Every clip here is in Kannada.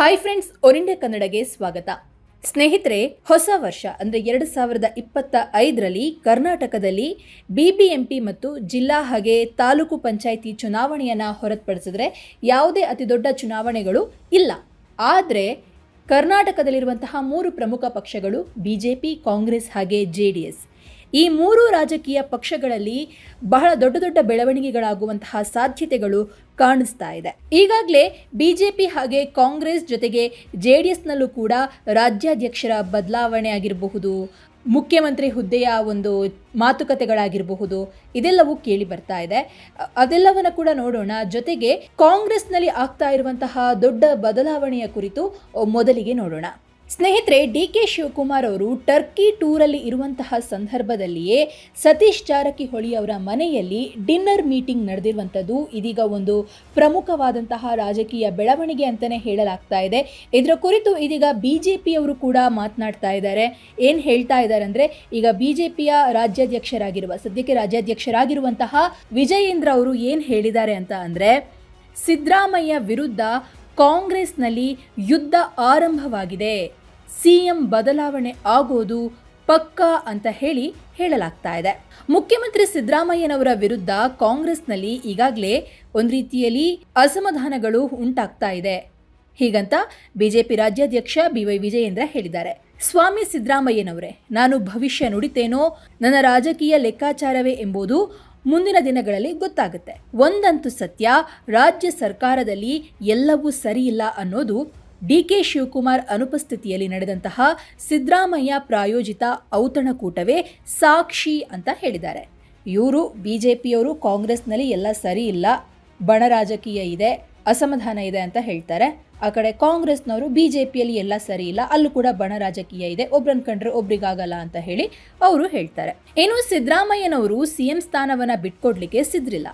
ಹಾಯ್ ಫ್ರೆಂಡ್ಸ್ ಒರಿಂಡಿಯಾ ಕನ್ನಡಗೆ ಸ್ವಾಗತ. ಸ್ನೇಹಿತರೆ, ಹೊಸ ವರ್ಷ ಅಂದರೆ ಎರಡು ಸಾವಿರದ ಇಪ್ಪತ್ತ ಐದರಲ್ಲಿ ಕರ್ನಾಟಕದಲ್ಲಿ ಬಿಬಿಎಂಪಿ ಮತ್ತು ಜಿಲ್ಲಾ ಹಾಗೆ ತಾಲೂಕು ಪಂಚಾಯಿತಿ ಚುನಾವಣೆಯನ್ನು ಹೊರತುಪಡಿಸಿದ್ರೆ ಯಾವುದೇ ಅತಿ ದೊಡ್ಡ ಚುನಾವಣೆಗಳು ಇಲ್ಲ. ಆದರೆ ಕರ್ನಾಟಕದಲ್ಲಿರುವಂತಹ ಮೂರು ಪ್ರಮುಖ ಪಕ್ಷಗಳು ಬಿಜೆಪಿ ಕಾಂಗ್ರೆಸ್ ಹಾಗೆ ಜೆ ಡಿ ಎಸ್ ಈ ಮೂರು ರಾಜಕೀಯ ಪಕ್ಷಗಳಲ್ಲಿ ಬಹಳ ದೊಡ್ಡ ದೊಡ್ಡ ಬೆಳವಣಿಗೆಗಳಾಗುವಂತಹ ಸಾಧ್ಯತೆಗಳು ಕಾಣಿಸ್ತಾ ಇದೆ. ಈಗಾಗಲೇ ಬಿಜೆಪಿ ಹಾಗೆ ಕಾಂಗ್ರೆಸ್ ಜೊತೆಗೆ ಜೆ ಡಿ ಎಸ್ನಲ್ಲೂ ಕೂಡ ರಾಜ್ಯಾಧ್ಯಕ್ಷರ ಬದಲಾವಣೆ ಆಗಿರಬಹುದು, ಮುಖ್ಯಮಂತ್ರಿ ಹುದ್ದೆಯ ಒಂದು ಮಾತುಕತೆಗಳಾಗಿರಬಹುದು, ಇದೆಲ್ಲವೂ ಕೇಳಿ ಬರ್ತಾ ಇದೆ. ಅದೆಲ್ಲವನ್ನ ಕೂಡ ನೋಡೋಣ. ಜೊತೆಗೆ ಕಾಂಗ್ರೆಸ್ನಲ್ಲಿ ಆಗ್ತಾ ಇರುವಂತಹ ದೊಡ್ಡ ಬದಲಾವಣೆಯ ಕುರಿತು ಮೊದಲಿಗೆ ನೋಡೋಣ. ಸ್ನೇಹಿತರೆ ಡಿ ಕೆ ಶಿವಕುಮಾರ್ ಅವರು ಟರ್ಕಿ ಟೂರಲ್ಲಿ ಇರುವಂತಹ ಸಂದರ್ಭದಲ್ಲಿಯೇ ಸತೀಶ್ ಜಾರಕಿಹೊಳಿ ಅವರ ಮನೆಯಲ್ಲಿ ಡಿನ್ನರ್ ಮೀಟಿಂಗ್ ನಡೆದಿರುವಂಥದ್ದು. ಇದೀಗ ಒಂದು ಪ್ರಮುಖವಾದಂತಹ ರಾಜಕೀಯ ಬೆಳವಣಿಗೆ ಅಂತಲೇ ಹೇಳಲಾಗ್ತಾ ಇದೆ. ಇದರ ಕುರಿತು ಇದೀಗ ಬಿ ಜೆ ಪಿಯವರು ಕೂಡ ಮಾತನಾಡ್ತಾ ಇದ್ದಾರೆ. ಏನು ಹೇಳ್ತಾ ಇದ್ದಾರೆ ಅಂದರೆ, ಈಗ ಬಿ ಜೆ ಪಿಯ ರಾಜ್ಯಾಧ್ಯಕ್ಷರಾಗಿರುವ, ಸದ್ಯಕ್ಕೆ ರಾಜ್ಯಾಧ್ಯಕ್ಷರಾಗಿರುವಂತಹ ವಿಜಯೇಂದ್ರ ಅವರು ಏನು ಹೇಳಿದ್ದಾರೆ ಅಂತ ಅಂದರೆ, ಸಿದ್ದರಾಮಯ್ಯ ವಿರುದ್ಧ ಕಾಂಗ್ರೆಸ್ನಲ್ಲಿ ಯುದ್ಧ ಆರಂಭವಾಗಿದೆ. ಸಿಎಂ ಬದಲಾವಣೆ ಆಗೋದು ಪಕ್ಕಾ ಅಂತ ಹೇಳಿ ಹೇಳಲಾಗ್ತಾ ಇದೆ. ಮುಖ್ಯಮಂತ್ರಿ ಸಿದ್ದರಾಮಯ್ಯನವರ ವಿರುದ್ಧ ಕಾಂಗ್ರೆಸ್ನಲ್ಲಿ ಈಗಾಗಲೇ ಒಂದು ರೀತಿಯಲ್ಲಿ ಅಸಮಾಧಾನಗಳು ಉಂಟಾಗ್ತಾ ಇದೆ. ಹೀಗಂತ ಬಿಜೆಪಿ ರಾಜ್ಯಾಧ್ಯಕ್ಷ ಬಿ ವೈ ವಿಜಯೇಂದ್ರ ಹೇಳಿದ್ದಾರೆ. ಸ್ವಾಮಿ ಸಿದ್ದರಾಮಯ್ಯನವರೇ, ನಾನು ಭವಿಷ್ಯ ನುಡಿತೇನೋ, ನನ್ನ ರಾಜಕೀಯ ಲೆಕ್ಕಾಚಾರವೇ ಎಂಬುದು ಮುಂದಿನ ದಿನಗಳಲ್ಲಿ ಗೊತ್ತಾಗುತ್ತೆ. ಒಂದಂತೂ ಸತ್ಯ, ರಾಜ್ಯ ಸರ್ಕಾರದಲ್ಲಿ ಎಲ್ಲವೂ ಸರಿಯಿಲ್ಲ ಅನ್ನೋದು ಡಿ ಕೆ ಶಿವಕುಮಾರ್ ಅನುಪಸ್ಥಿತಿಯಲ್ಲಿ ನಡೆದಂತಹ ಸಿದ್ದರಾಮಯ್ಯ ಪ್ರಾಯೋಜಿತ ಔತಣಕೂಟವೇ ಸಾಕ್ಷಿ ಅಂತ ಹೇಳಿದ್ದಾರೆ. ಇವರು ಬಿ ಜೆ ಪಿಯವರು ಕಾಂಗ್ರೆಸ್ನಲ್ಲಿ ಎಲ್ಲ ಸರಿ ಇಲ್ಲ, ಬಣ ರಾಜಕೀಯ ಇದೆ, ಅಸಮಾಧಾನ ಇದೆ ಅಂತ ಹೇಳ್ತಾರೆ. ಆ ಕಡೆ ಕಾಂಗ್ರೆಸ್ನವರು ಬಿ ಜೆ ಪಿಯಲ್ಲಿ ಎಲ್ಲ ಸರಿ ಇಲ್ಲ, ಅಲ್ಲೂ ಕೂಡ ಬಣ ರಾಜಕೀಯ ಇದೆ, ಒಬ್ರನ್ನ ಕಂಡ್ರೆ ಒಬ್ರಿಗಾಗಲ್ಲ ಅಂತ ಹೇಳಿ ಅವರು ಹೇಳ್ತಾರೆ. ಇನ್ನು ಸಿದ್ದರಾಮಯ್ಯನವರು ಸಿ ಎಂ ಸ್ಥಾನವನ್ನು ಬಿಟ್ಕೊಡ್ಲಿಕ್ಕೆ ಸಿದ್ರಿಲ್ಲ.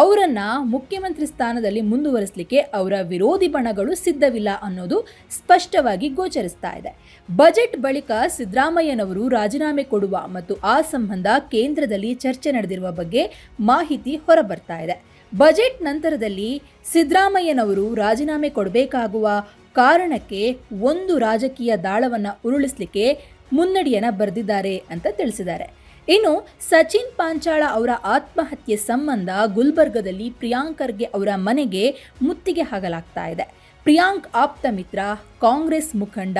ಅವರನ್ನ ಮುಖ್ಯಮಂತ್ರಿ ಸ್ಥಾನದಲ್ಲಿ ಮುಂದುವರಿಸಲಿಕ್ಕೆ ಅವರ ವಿರೋಧಿ ಬಣಗಳು ಸಿದ್ಧವಿಲ್ಲ ಅನ್ನೋದು ಸ್ಪಷ್ಟವಾಗಿ ಗೋಚರಿಸ್ತಾ ಇದೆ. ಬಜೆಟ್ ಬಳಿಕ ಸಿದ್ದರಾಮಯ್ಯನವರು ರಾಜೀನಾಮೆ ಕೊಡುವ ಮತ್ತು ಆ ಸಂಬಂಧ ಕೇಂದ್ರದಲ್ಲಿ ಚರ್ಚೆ ನಡೆದಿರುವ ಬಗ್ಗೆ ಮಾಹಿತಿ ಹೊರಬರ್ತಾ ಇದೆ. ಬಜೆಟ್ ನಂತರದಲ್ಲಿ ಸಿದ್ದರಾಮಯ್ಯನವರು ರಾಜೀನಾಮೆ ಕೊಡಬೇಕಾಗುವ ಕಾರಣಕ್ಕೆ ಒಂದು ರಾಜಕೀಯ ದಾಳವನ್ನು ಉರುಳಿಸಲಿಕ್ಕೆ ಮುನ್ನಡಿಯನ್ನು ಬರೆದಿದ್ದಾರೆ ಅಂತ ತಿಳಿಸಿದ್ದಾರೆ. ಇನ್ನು ಸಚಿನ್ ಪಾಂಚಾಳ ಅವರ ಆತ್ಮಹತ್ಯೆ ಸಂಬಂಧ ಗುಲ್ಬರ್ಗದಲ್ಲಿ ಪ್ರಿಯಾಂಕರ್ಗೆ ಅವರ ಮನೆಗೆ ಮುತ್ತಿಗೆ ಹಾಕಲಾಗ್ತಾ ಇದೆ. ಪ್ರಿಯಾಂಕ್ ಆಪ್ತ ಮಿತ್ರ, ಕಾಂಗ್ರೆಸ್ ಮುಖಂಡ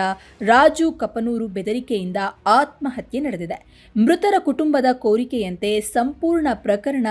ರಾಜು ಕಪನೂರು ಬೆದರಿಕೆಯಿಂದ ಆತ್ಮಹತ್ಯೆ ನಡೆದಿದೆ. ಮೃತರ ಕುಟುಂಬದ ಕೋರಿಕೆಯಂತೆ ಸಂಪೂರ್ಣ ಪ್ರಕರಣ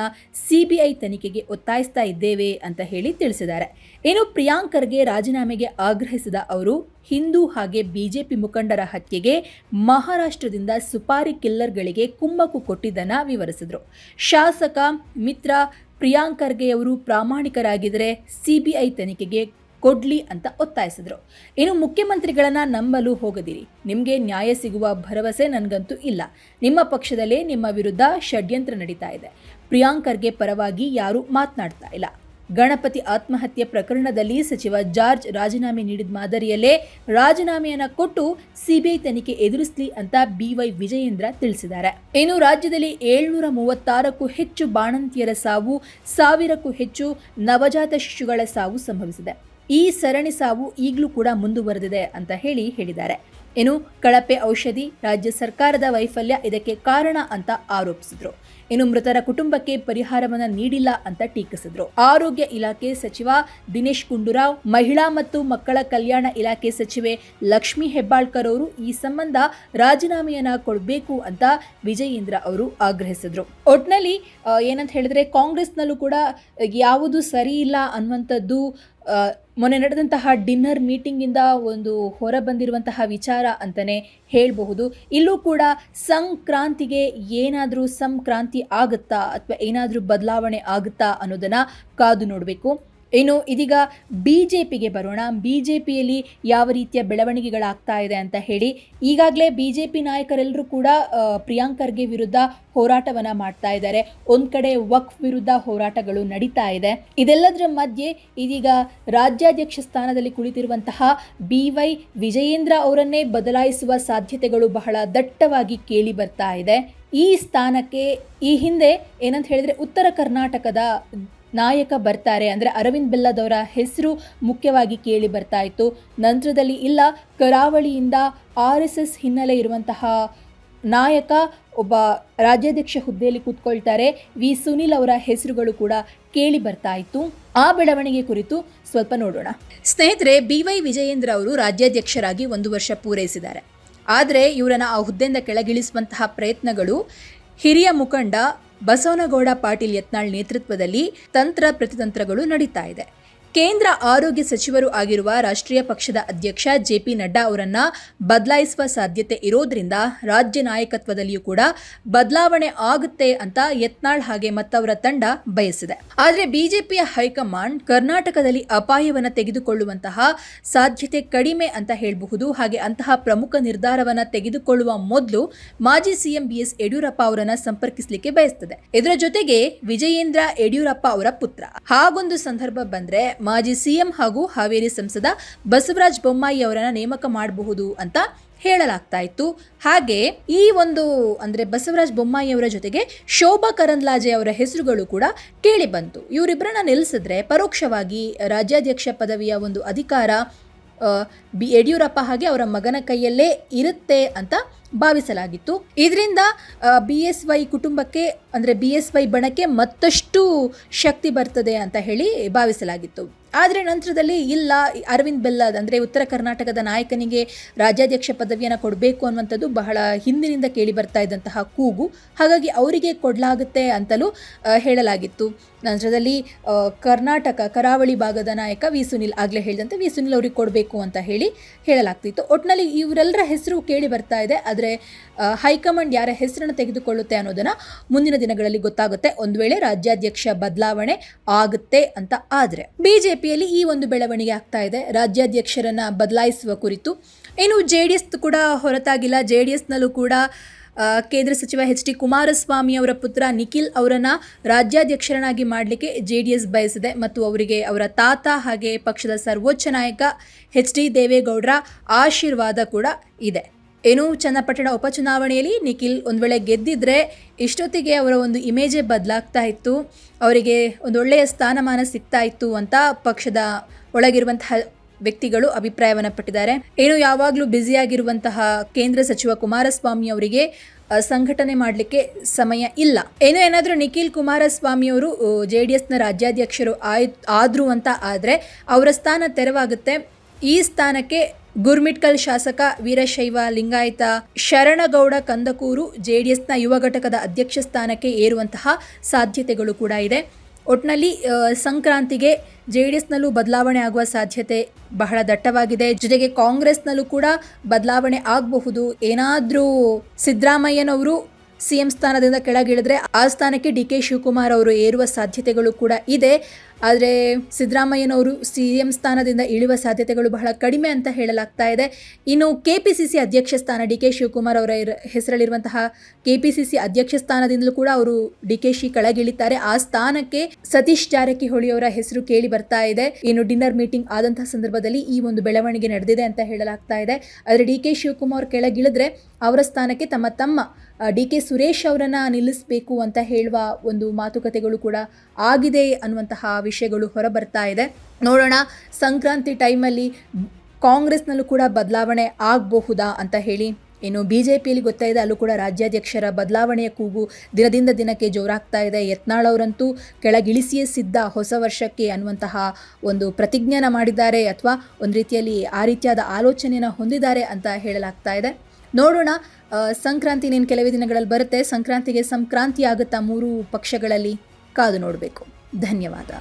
ಸಿಬಿಐ ತನಿಖೆಗೆ ಒತ್ತಾಯಿಸ್ತಾ ಇದ್ದೇವೆ ಅಂತ ಹೇಳಿ ತಿಳಿಸಿದ್ದಾರೆ. ಇನ್ನು ಪ್ರಿಯಾಂಕರ್ಗೆ ರಾಜೀನಾಮೆಗೆ ಆಗ್ರಹಿಸಿದ ಅವರು, ಹಿಂದೂ ಹಾಗೆ ಬಿಜೆಪಿ ಮುಖಂಡರ ಹತ್ಯೆಗೆ ಮಹಾರಾಷ್ಟ್ರದಿಂದ ಸುಪಾರಿ ಕಿಲ್ಲರ್ಗಳಿಗೆ ಕುಮ್ಮಕ್ಕು ಕೊಟ್ಟಿದ್ದನ್ನ ವಿವರಿಸಿದರು. ಶಾಸಕ ಮಿತ್ರ ಪ್ರಿಯಾಂಕ್ ಖರ್ಗೆಯವರು ಪ್ರಾಮಾಣಿಕರಾಗಿದ್ದರೆ ಸಿಬಿಐ ತನಿಖೆಗೆ ಕೊಡ್ಲಿ ಅಂತ ಒತ್ತಾಯಿಸಿದ್ರು. ಇನ್ನು ಮುಖ್ಯಮಂತ್ರಿಗಳನ್ನ ನಂಬಲು ಹೋಗದಿರಿ. ನಿಮಗೆ ನ್ಯಾಯ ಸಿಗುವ ಭರವಸೆ ನನಗಂತೂ ಇಲ್ಲ. ನಿಮ್ಮ ಪಕ್ಷದಲ್ಲೇ ನಿಮ್ಮ ವಿರುದ್ಧ ಷಡ್ಯಂತ್ರ ನಡೀತಾ ಇದೆ. ಪ್ರಿಯಾಂಕರ್ಗೆ ಪರವಾಗಿ ಯಾರೂ ಮಾತನಾಡ್ತಾ ಇಲ್ಲ. ಗಣಪತಿ ಆತ್ಮಹತ್ಯೆ ಪ್ರಕರಣದಲ್ಲಿ ಸಚಿವ ಜಾರ್ಜ್ ರಾಜೀನಾಮೆ ನೀಡಿದ ಮಾದರಿಯಲ್ಲೇ ರಾಜೀನಾಮೆಯನ್ನು ಕೊಟ್ಟು ಸಿಬಿಐ ತನಿಖೆ ಎದುರಿಸಲಿ ಅಂತ ಬಿವೈ ವಿಜಯೇಂದ್ರ ತಿಳಿಸಿದ್ದಾರೆ. ಇನ್ನು ರಾಜ್ಯದಲ್ಲಿ ಏಳ್ನೂರ ಮೂವತ್ತಾರಕ್ಕೂ ಹೆಚ್ಚು ಬಾಣಂತಿಯರ ಸಾವು, ಸಾವಿರಕ್ಕೂ ಹೆಚ್ಚು ನವಜಾತ ಶಿಶುಗಳ ಸಾವು ಸಂಭವಿಸಿದೆ. ಈ ಸರಣಿ ಸಾವು ಈಗಲೂ ಕೂಡ ಮುಂದುವರೆದಿದೆ ಅಂತ ಹೇಳಿ ಹೇಳಿದ್ದಾರೆ. ಏನು ಕಳಪೆ ಔಷಧಿ ರಾಜ್ಯ ಸರ್ಕಾರದ ವೈಫಲ್ಯ ಇದಕ್ಕೆ ಕಾರಣ ಅಂತ ಆರೋಪಿಸಿದ್ರು. ಇನ್ನು ಮೃತರ ಕುಟುಂಬಕ್ಕೆ ಪರಿಹಾರವನ್ನು ನೀಡಿಲ್ಲ ಅಂತ ಟೀಕಿಸಿದ್ರು. ಆರೋಗ್ಯ ಇಲಾಖೆ ಸಚಿವ ದಿನೇಶ್ ಗುಂಡೂರಾವ್, ಮಹಿಳಾ ಮತ್ತು ಮಕ್ಕಳ ಕಲ್ಯಾಣ ಇಲಾಖೆ ಸಚಿವೆ ಲಕ್ಷ್ಮಿ ಹೆಬ್ಬಾಳ್ಕರ್ ಅವರು ಈ ಸಂಬಂಧ ರಾಜೀನಾಮೆಯನ್ನ ಕೊಡಬೇಕು ಅಂತ ವಿಜಯೇಂದ್ರ ಅವರು ಆಗ್ರಹಿಸಿದ್ರು. ಒಟ್ನಲ್ಲಿ ಏನಂತ ಹೇಳಿದ್ರೆ ಕಾಂಗ್ರೆಸ್ನಲ್ಲೂ ಕೂಡ ಯಾವುದು ಸರಿ ಇಲ್ಲ ಅನ್ನುವಂಥದ್ದು ಮೊನ್ನೆ ನಡೆದಂತಹ ಡಿನ್ನರ್ ಮೀಟಿಂಗಿಂದ ಒಂದು ಹೊರ ಬಂದಿರುವಂತಹ ವಿಚಾರ ಅಂತಲೇ ಹೇಳಬಹುದು. ಇಲ್ಲೂ ಕೂಡ ಸಂಕ್ರಾಂತಿಗೆ ಏನಾದರೂ ಸಂಕ್ರಾಂತಿ ಆಗುತ್ತಾ ಅಥವಾ ಏನಾದರೂ ಬದಲಾವಣೆ ಆಗುತ್ತಾ ಅನ್ನೋದನ್ನು ಕಾದು ನೋಡಬೇಕು. ಇನ್ನು ಇದೀಗ ಬಿ ಜೆ ಪಿಗೆ ಬರೋಣ. ಬಿ ಜೆ ಪಿಯಲ್ಲಿ ಯಾವ ರೀತಿಯ ಬೆಳವಣಿಗೆಗಳಾಗ್ತಾ ಇದೆ ಅಂತ ಹೇಳಿ, ಈಗಾಗಲೇ ಬಿ ಜೆ ಪಿ ನಾಯಕರೆಲ್ಲರೂ ಕೂಡ ಪ್ರಿಯಾಂಕರ್ಗೆ ವಿರುದ್ಧ ಹೋರಾಟವನ್ನು ಮಾಡ್ತಾ ಇದ್ದಾರೆ. ಒಂದು ಕಡೆ ವಕ್ಫ್ ವಿರುದ್ಧ ಹೋರಾಟಗಳು ನಡೀತಾ ಇದೆ. ಇದೆಲ್ಲದರ ಮಧ್ಯೆ ಇದೀಗ ರಾಜ್ಯಾಧ್ಯಕ್ಷ ಸ್ಥಾನದಲ್ಲಿ ಕುಳಿತಿರುವಂತಹ ಬಿ ವೈ ವಿಜಯೇಂದ್ರ ಅವರನ್ನೇ ಬದಲಾಯಿಸುವ ಸಾಧ್ಯತೆಗಳು ಬಹಳ ದಟ್ಟವಾಗಿ ಕೇಳಿ ಬರ್ತಾ ಇದೆ. ಈ ಸ್ಥಾನಕ್ಕೆ ಈ ಹಿಂದೆ ಏನಂತ ಹೇಳಿದ್ರೆ ಉತ್ತರ ಕರ್ನಾಟಕದ ನಾಯಕ ಬರ್ತಾರೆ. ಅಂದರೆ ಅರವಿಂದ್ ಬೆಲ್ಲದವರ ಹೆಸರು ಮುಖ್ಯವಾಗಿ ಕೇಳಿ ಬರ್ತಾ ಇತ್ತು. ನಂತರದಲ್ಲಿ ಇಲ್ಲ, ಕರಾವಳಿಯಿಂದ ಆರ್ ಎಸ್ ಎಸ್ ಹಿನ್ನೆಲೆ ಇರುವಂತಹ ನಾಯಕ ಒಬ್ಬ ರಾಜ್ಯಾಧ್ಯಕ್ಷ ಹುದ್ದೆಯಲ್ಲಿ ಕೂತ್ಕೊಳ್ತಾರೆ. ವಿ ಸುನಿಲ್ ಅವರ ಹೆಸರುಗಳು ಕೂಡ ಕೇಳಿ ಬರ್ತಾ ಇತ್ತು. ಆ ಬೆಳವಣಿಗೆ ಕುರಿತು ಸ್ವಲ್ಪ ನೋಡೋಣ. ಸ್ನೇಹಿತರೆ, ಬಿ ವೈ ವಿಜಯೇಂದ್ರ ಅವರು ರಾಜ್ಯಾಧ್ಯಕ್ಷರಾಗಿ ಒಂದು ವರ್ಷ ಪೂರೈಸಿದ್ದಾರೆ. ಆದರೆ ಇವರನ್ನು ಆ ಹುದ್ದೆಯಿಂದ ಕೆಳಗಿಳಿಸುವಂತಹ ಪ್ರಯತ್ನಗಳು ಹಿರಿಯ ಮುಖಂಡ ಬಸವನಗೌಡ ಪಾಟೀಲ್ ಯತ್ನಾಳ್ ನೇತೃತ್ವದಲ್ಲಿ ತಂತ್ರ ಪ್ರತಿತಂತ್ರಗಳು ನಡೀತಾ ಇದೆ. ಕೇಂದ್ರ ಆರೋಗ್ಯ ಸಚಿವರು ಆಗಿರುವ ರಾಷ್ಟ್ರೀಯ ಪಕ್ಷದ ಅಧ್ಯಕ್ಷ ಜೆ ಪಿ ನಡ್ಡಾ ಅವರನ್ನ ಬದಲಾಯಿಸುವ ಸಾಧ್ಯತೆ ಇರೋದ್ರಿಂದ ರಾಜ್ಯ ನಾಯಕತ್ವದಲ್ಲಿಯೂ ಕೂಡ ಬದಲಾವಣೆ ಆಗುತ್ತೆ ಅಂತ ಯತ್ನಾಳ್ ಹಾಗೆ ಮತ್ತವರ ತಂಡ ಬಯಸಿದೆ. ಆದರೆ ಬಿಜೆಪಿಯ ಹೈಕಮಾಂಡ್ ಕರ್ನಾಟಕದಲ್ಲಿ ಅಪಾಯವನ್ನು ತೆಗೆದುಕೊಳ್ಳುವಂತಹ ಸಾಧ್ಯತೆ ಕಡಿಮೆ ಅಂತ ಹೇಳಬಹುದು. ಹಾಗೆ ಅಂತಹ ಪ್ರಮುಖ ನಿರ್ಧಾರವನ್ನ ತೆಗೆದುಕೊಳ್ಳುವ ಮೊದಲು ಮಾಜಿ ಸಿಎಂ ಬಿಎಸ್ ಯಡಿಯೂರಪ್ಪ ಅವರನ್ನ ಸಂಪರ್ಕಿಸಲಿಕ್ಕೆ ಬಯಸ್ತದೆ. ಇದರ ಜೊತೆಗೆ ವಿಜಯೇಂದ್ರ ಯಡಿಯೂರಪ್ಪ ಅವರ ಪುತ್ರ. ಹಾಗೊಂದು ಸಂದರ್ಭ ಬಂದ್ರೆ ಮಾಜಿ ಸಿಎಂ ಹಾಗೂ ಹಾವೇರಿ ಸಂಸದ ಬಸವರಾಜ ಬೊಮ್ಮಾಯಿ ಅವರನ್ನ ನೇಮಕ ಮಾಡಬಹುದು ಅಂತ ಹೇಳಲಾಗ್ತಾ ಇತ್ತು ಹಾಗೆ ಈ ಒಂದು, ಅಂದ್ರೆ ಬಸವರಾಜ ಬೊಮ್ಮಾಯಿ ಅವರ ಜೊತೆಗೆ ಶೋಭಾ ಕರಂದ್ಲಾಜೆ ಅವರ ಹೆಸರುಗಳು ಕೂಡ ಕೇಳಿ ಬಂತು. ಇವರಿಬ್ಬರನ್ನ ನಿಲ್ಲಿಸಿದ್ರೆ ಪರೋಕ್ಷವಾಗಿ ರಾಜ್ಯಾಧ್ಯಕ್ಷ ಪದವಿಯ ಒಂದು ಅಧಿಕಾರ ಬಿ, ಯಡಿಯೂರಪ್ಪ ಹಾಗೆ ಅವರ ಮಗನ ಕೈಯಲ್ಲೇ ಇರುತ್ತೆ ಅಂತ ಭಾವಿಸಲಾಗಿತ್ತು. ಇದರಿಂದ ಬಿ ಎಸ್ ವೈ ಕುಟುಂಬಕ್ಕೆ, ಅಂದರೆ ಬಿ ಎಸ್ ವೈ ಬಣಕ್ಕೆ ಮತ್ತಷ್ಟು ಶಕ್ತಿ ಬರ್ತದೆ ಅಂತ ಹೇಳಿ ಭಾವಿಸಲಾಗಿತ್ತು. ಆದರೆ ನಂತರದಲ್ಲಿ ಇಲ್ಲ ಅರವಿಂದ್ ಬೆಲ್ಲದ್, ಅಂದರೆ ಉತ್ತರ ಕರ್ನಾಟಕದ ನಾಯಕನಿಗೆ ರಾಜ್ಯಾಧ್ಯಕ್ಷ ಪದವಿಯನ್ನು ಕೊಡಬೇಕು ಅನ್ನುವಂಥದ್ದು ಬಹಳ ಹಿಂದಿನಿಂದ ಕೇಳಿ ಬರ್ತಾ ಇದ್ದಂತಹ ಕೂಗು. ಹಾಗಾಗಿ ಅವರಿಗೆ ಕೊಡಲಾಗುತ್ತೆ ಅಂತಲೂ ಹೇಳಲಾಗಿತ್ತು. ನಂತರದಲ್ಲಿ ಕರ್ನಾಟಕ ಕರಾವಳಿ ಭಾಗದ ನಾಯಕ ವಿ ಸುನಿಲ್ ಆಗಲೇ ಹೇಳಿದಂತೆ ವಿ ಸುನಿಲ್ ಅವ್ರಿಗೆ ಕೊಡಬೇಕು ಅಂತ ಹೇಳಿ ಹೇಳಲಾಗ್ತಿತ್ತು. ಒಟ್ಟಿನಲ್ಲಿ ಇವರೆಲ್ಲರ ಹೆಸರು ಕೇಳಿ ಬರ್ತಾ ಇದೆ. ಆದರೆ ಹೈಕಮಾಂಡ್ ಯಾರ ಹೆಸರನ್ನು ತೆಗೆದುಕೊಳ್ಳುತ್ತೆ ಅನ್ನೋದನ್ನು ಮುಂದಿನ ದಿನಗಳಲ್ಲಿ ಗೊತ್ತಾಗುತ್ತೆ. ಒಂದು ವೇಳೆ ರಾಜ್ಯಾಧ್ಯಕ್ಷ ಬದಲಾವಣೆ ಆಗುತ್ತೆ ಅಂತ ಆದರೆ, ಬಿಜೆಪಿಯಲ್ಲಿ ಈ ಒಂದು ಬೆಳವಣಿಗೆ ಆಗ್ತಾ ಇದೆ. ರಾಜ್ಯಾಧ್ಯಕ್ಷರನ್ನು ಬದಲಾಯಿಸುವ ಕುರಿತು ಇನ್ನು ಜೆ ಡಿ ಎಸ್ ಕೂಡ ಹೊರತಾಗಿಲ್ಲ. ಜೆ ಡಿ ಎಸ್ನಲ್ಲೂ ಕೂಡ ಕೇಂದ್ರ ಸಚಿವ ಎಚ್ ಡಿ ಕುಮಾರಸ್ವಾಮಿ ಅವರ ಪುತ್ರ ನಿಖಿಲ್ ಅವರನ್ನು ರಾಜ್ಯಾಧ್ಯಕ್ಷರನ್ನಾಗಿ ಮಾಡಲಿಕ್ಕೆ ಜೆ ಡಿ ಎಸ್ ಬಯಸಿದೆ. ಮತ್ತು ಅವರಿಗೆ ಅವರ ತಾತ ಹಾಗೆ ಪಕ್ಷದ ಸರ್ವೋಚ್ಚ ನಾಯಕ ಎಚ್ ಡಿ ದೇವೇಗೌಡರ ಆಶೀರ್ವಾದ ಕೂಡ ಇದೆ. ಏನು ಚನ್ನಪಟ್ಟಣ ಉಪಚುನಾವಣೆಯಲ್ಲಿ ನಿಖಿಲ್ ಒಂದು ವೇಳೆ ಗೆದ್ದಿದ್ರೆ ಇಷ್ಟೊತ್ತಿಗೆ ಅವರ ಒಂದು ಇಮೇಜೇ ಬದಲಾಗ್ತಾ ಇತ್ತು. ಅವರಿಗೆ ಒಂದು ಒಳ್ಳೆಯ ಸ್ಥಾನಮಾನ ಸಿಗ್ತಾ ಇತ್ತು ಅಂತ ಪಕ್ಷದ ಒಳಗಿರುವಂತಹ ವ್ಯಕ್ತಿಗಳು ಅಭಿಪ್ರಾಯವನ್ನು ಪಟ್ಟಿದ್ದಾರೆ. ಏನು ಯಾವಾಗಲೂ ಬ್ಯುಸಿಯಾಗಿರುವಂತಹ ಕೇಂದ್ರ ಸಚಿವ ಕುಮಾರಸ್ವಾಮಿ ಅವರಿಗೆ ಸಂಘಟನೆ ಮಾಡಲಿಕ್ಕೆ ಸಮಯ ಇಲ್ಲ. ಏನು ಏನಾದರೂ ನಿಖಿಲ್ ಕುಮಾರಸ್ವಾಮಿ ಅವರು ಜೆ ಡಿ ಎಸ್ನ ರಾಜ್ಯಾಧ್ಯಕ್ಷರು ಆಯ್, ಆದರು ಅಂತ ಆದರೆ ಅವರ ಸ್ಥಾನ ತೆರವಾಗುತ್ತೆ. ಈ ಸ್ಥಾನಕ್ಕೆ ಗುರ್ಮಿಟ್ಕಲ್ ಶಾಸಕ ವೀರಶೈವ ಲಿಂಗಾಯತ, ಶರಣಗೌಡ ಕಂದಕೂರು ಜೆಡಿಎಸ್ನ ಯುವ ಘಟಕದ ಅಧ್ಯಕ್ಷ ಸ್ಥಾನಕ್ಕೆ ಏರುವಂತಹ ಸಾಧ್ಯತೆಗಳು ಕೂಡ ಇದೆ. ಒಟ್ನಲ್ಲಿ ಸಂಕ್ರಾಂತಿಗೆ ಜೆ ಡಿ ಎಸ್ನಲ್ಲೂ ಬದಲಾವಣೆ ಆಗುವ ಸಾಧ್ಯತೆ ಬಹಳ ದಟ್ಟವಾಗಿದೆ. ಜೊತೆಗೆ ಕಾಂಗ್ರೆಸ್ನಲ್ಲೂ ಕೂಡ ಬದಲಾವಣೆ ಆಗಬಹುದು. ಏನಾದರೂ ಸಿದ್ದರಾಮಯ್ಯನವರು ಸಿ ಎಂ ಸ್ಥಾನದಿಂದ ಕೆಳಗಿಳಿದ್ರೆ ಆ ಸ್ಥಾನಕ್ಕೆ ಡಿ ಕೆ ಶಿವಕುಮಾರ್ ಅವರು ಏರುವ ಸಾಧ್ಯತೆಗಳು ಕೂಡ ಇದೆ. ಆದರೆ ಸಿದ್ದರಾಮಯ್ಯನವರು ಸಿ ಎಂ ಸ್ಥಾನದಿಂದ ಇಳಿಯುವ ಸಾಧ್ಯತೆಗಳು ಬಹಳ ಕಡಿಮೆ ಅಂತ ಹೇಳಲಾಗ್ತಾ ಇದೆ. ಇನ್ನು ಕೆ ಪಿ ಸಿ ಸಿ ಅಧ್ಯಕ್ಷ ಸ್ಥಾನ ಡಿ ಕೆ ಶಿವಕುಮಾರ್ ಅವರ ಹೆಸರಲ್ಲಿರುವಂತಹ ಕೆ ಪಿ ಸಿ ಸಿ ಅಧ್ಯಕ್ಷ ಸ್ಥಾನದಿಂದಲೂ ಕೂಡ ಅವರು ಡಿ ಕೆ ಶಿ ಕೆಳಗಿಳಿತಾರೆ. ಆ ಸ್ಥಾನಕ್ಕೆ ಸತೀಶ್ ಜಾರಕಿಹೊಳಿ ಅವರ ಹೆಸರು ಕೇಳಿ ಬರ್ತಾ ಇದೆ. ಇನ್ನು ಡಿನ್ನರ್ ಮೀಟಿಂಗ್ ಆದಂತಹ ಸಂದರ್ಭದಲ್ಲಿ ಈ ಒಂದು ಬೆಳವಣಿಗೆ ನಡೆದಿದೆ ಅಂತ ಹೇಳಲಾಗ್ತಾ ಇದೆ. ಆದರೆ ಡಿ ಕೆ ಶಿವಕುಮಾರ್ ಕೆಳಗಿಳಿದ್ರೆ ಅವರ ಸ್ಥಾನಕ್ಕೆ ತಮ್ಮ ತಮ್ಮ ಡಿ ಕೆ ಸುರೇಶ್ ಅವರನ್ನು ನಿಲ್ಲಿಸಬೇಕು ಅಂತ ಹೇಳುವ ಒಂದು ಮಾತುಕತೆಗಳು ಕೂಡ ಆಗಿದೆ ಅನ್ನುವಂತಹ ವಿಷಯಗಳು ಹೊರಬರ್ತಾ ಇದೆ. ನೋಡೋಣ, ಸಂಕ್ರಾಂತಿ ಟೈಮಲ್ಲಿ ಕಾಂಗ್ರೆಸ್ನಲ್ಲೂ ಕೂಡ ಬದಲಾವಣೆ ಆಗಬಹುದಾ ಅಂತ ಹೇಳಿ. ಇನ್ನು ಬಿ ಜೆ ಪಿಯಲ್ಲಿ ಗೊತ್ತಾ ಅಲ್ಲೂ ಕೂಡ ರಾಜ್ಯಾಧ್ಯಕ್ಷರ ಬದಲಾವಣೆಯ ಕೂಗು ದಿನದಿಂದ ದಿನಕ್ಕೆ ಜೋರಾಗ್ತಾ ಇದೆ. ಯತ್ನಾಳ್ ಅವರಂತೂ ಕೆಳಗಿಳಿಸಿಯೇ ಸಿದ್ಧ ಹೊಸ ವರ್ಷಕ್ಕೆ ಅನ್ನುವಂತಹ ಒಂದು ಪ್ರತಿಜ್ಞಾನ ಮಾಡಿದ್ದಾರೆ ಅಥವಾ ಒಂದು ರೀತಿಯಲ್ಲಿ ಆ ರೀತಿಯಾದ ಆಲೋಚನೆಯನ್ನು ಹೊಂದಿದ್ದಾರೆ ಅಂತ ಹೇಳಲಾಗ್ತಾ ಇದೆ. ನೋಡೋಣ. ಸಂಕ್ರಾಂತಿ ನೀನು ಕೆಲವೇ ದಿನಗಳಲ್ಲಿ ಬರುತ್ತೆ. ಸಂಕ್ರಾಂತಿಗೆ ಸಂಕ್ರಾಂತಿ ಆಗುತ್ತಾ ಮೂರು ಪಕ್ಷಗಳಲ್ಲಿ ಕಾದು ನೋಡಬೇಕು. ಧನ್ಯವಾದ.